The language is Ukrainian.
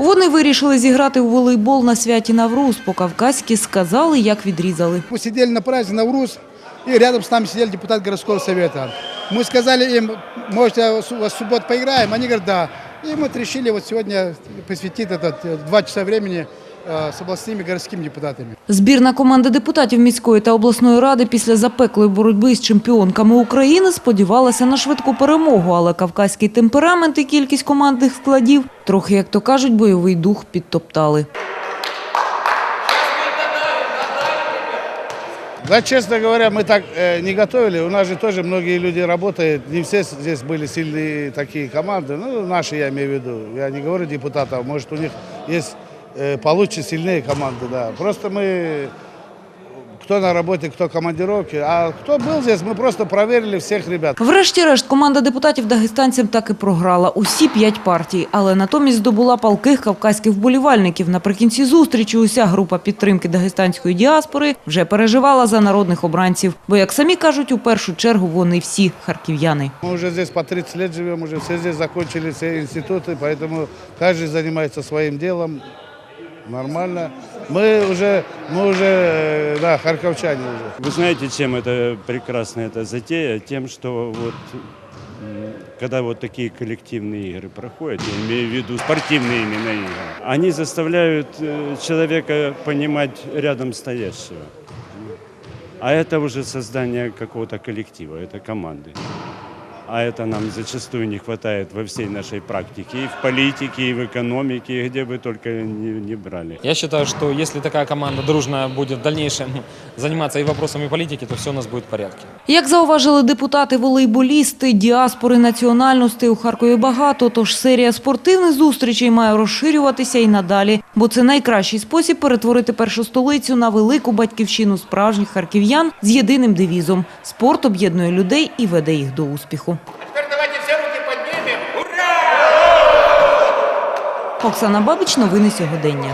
Вони вирішили зіграти у волейбол на святі Навруз. По-кавказьки сказали, як відрізали. Мы сидели на празднике Навруз, и рядом с нами сидел депутат городского совета. Мы сказали им, может, у вас в субботу поиграем? Они говорят, да. И мы решили вот сегодня посвятить этот э, два часа времени э, с областными городскими депутатами. Збірна команда депутатів міської та обласної ради після запеклої боротьби з чемпіонками України сподівалася на швидку перемогу, але кавказький темперамент і кількість командних складів трохи, як то кажуть, бойовий дух підтоптали. Да, честно говоря, мы так э, не готовили. У нас же тоже многие люди работают. Не все здесь были сильные такие команды. Ну, наши я имею в виду. Я не говорю депутатов. Может, у них есть э, получше сильные команды, да. Просто мы, кто на работе, кто в командировке. А кто был здесь, мы просто проверили всех ребят. Врешті-решт, команда депутатів дагестанцям так і програла усі п'ять партій, але натомість здобула палких кавказьких вболівальників. Наприкінці зустрічі уся група підтримки дагестанської діаспори вже переживала за народних обранців. Бо, як самі кажуть, у першу чергу вони всі харків'яни. Мы уже здесь по 30 лет живем, уже все здесь закончили все институты, поэтому каждый занимается своим делом. Нормально. Мы уже, мы уже, э, да, харьковчане уже. Вы знаете, чем это прекрасна эта затея? Тем, что вот м, когда вот такие коллективные игры проходят, я имею в виду спортивные именно игры, они заставляют э, человека понимать рядом стоящего. А это уже создание какого-то коллектива, это команды. А это нам зачастую не хватает во всей нашей практике, и в политике, и в экономике, и где бы только не, не брали. Я считаю, что если такая команда дружно будет в дальнейшем заниматься и вопросами политики, то все у нас будет в порядке. Як зауважили депутати волейболісти, діаспори національностей у Харкові багато, тож серія спортивних зустрічей має розширюватися і надалі, бо це найкращий спосіб перетворити першу столицю на велику батьківщину справжніх харків'ян з єдиним девізом – спорт об'єднує людей і веде їх до успіху. Теперь давайте все руки поднимем. Ура! Оксана Бабич, новини сьогодення.